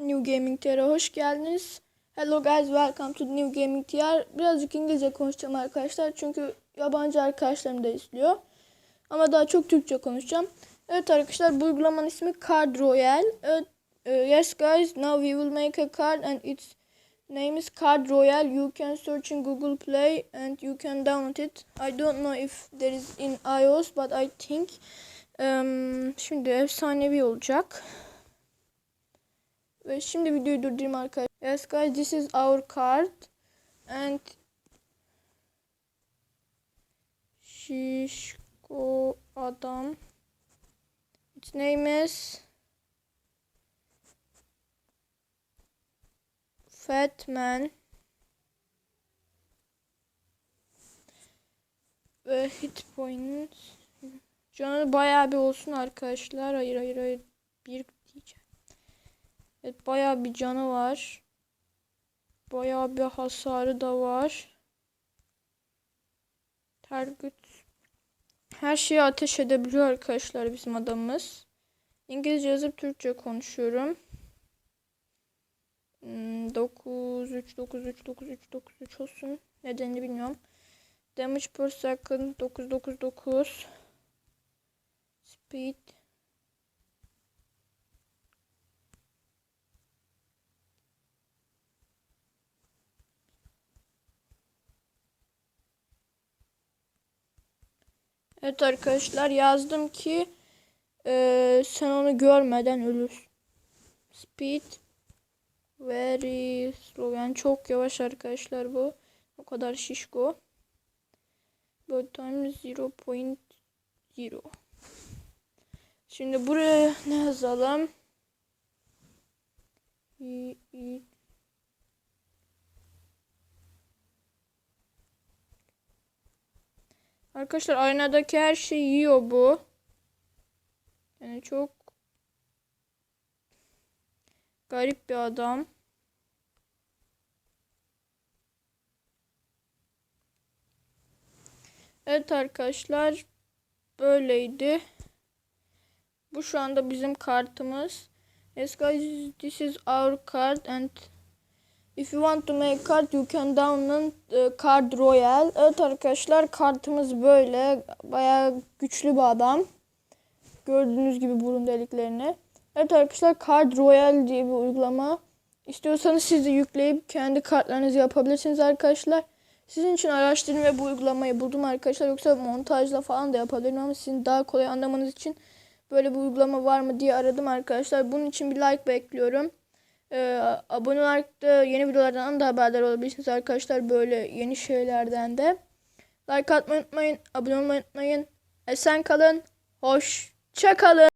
New Gaming TR'e hoş geldiniz. Hello guys, welcome to New Gaming TR. Birazcık İngilizce konuşacağım arkadaşlar çünkü yabancı arkadaşlarım da izliyor. Ama daha çok Türkçe konuşacağım. Evet arkadaşlar bu uygulamanın ismi Card Royale. Evet, e, yes guys, now we will make a card and its name is Card Royale. You can search in Google Play and you can download it. I don't know if there is in iOS but I think um, şimdi efsanevi olacak. Ve şimdi videoyu durdurayım arkadaşlar. Yes guys this is our card. And Şişko adam. Its name is Fat Man. Ve hit point. Canı bayağı bir olsun arkadaşlar. Hayır hayır hayır. Bir. Evet bayağı bir canı var. Bayağı bir hasarı da var. Target. Her şeyi ateş edebiliyor arkadaşlar bizim adamımız. İngilizce yazıp Türkçe konuşuyorum. Hmm, 9 3 9 3 9 3 9 3 olsun. Nedenini bilmiyorum. Damage per second 9 9 9. Speed Evet arkadaşlar yazdım ki eee, sen onu görmeden ölürsün. Speed very slow yani çok yavaş arkadaşlar bu. O kadar şişko. Bird time 0.0 Şimdi buraya ne yazalım? İyi. Arkadaşlar aynadaki her şeyi yiyor bu. Yani çok garip bir adam. Evet arkadaşlar böyleydi. Bu şu anda bizim kartımız. Yes guys this is our card and If you want to make card you can download uh, Card Royale. Evet arkadaşlar kartımız böyle. Bayağı güçlü bir adam. Gördüğünüz gibi burun deliklerini. Evet arkadaşlar Card Royale diye bir uygulama. İstiyorsanız siz de yükleyip kendi kartlarınızı yapabilirsiniz arkadaşlar. Sizin için araştırdım ve bu uygulamayı buldum arkadaşlar. Yoksa montajla falan da yapabilirim ama sizin daha kolay anlamanız için böyle bir uygulama var mı diye aradım arkadaşlar. Bunun için bir like bekliyorum. Ee, abone olarak da yeni videolardan da haberdar olabilirsiniz arkadaşlar. Böyle yeni şeylerden de. Like atmayı unutmayın. Abone olmayı unutmayın. Esen kalın. Hoşça kalın.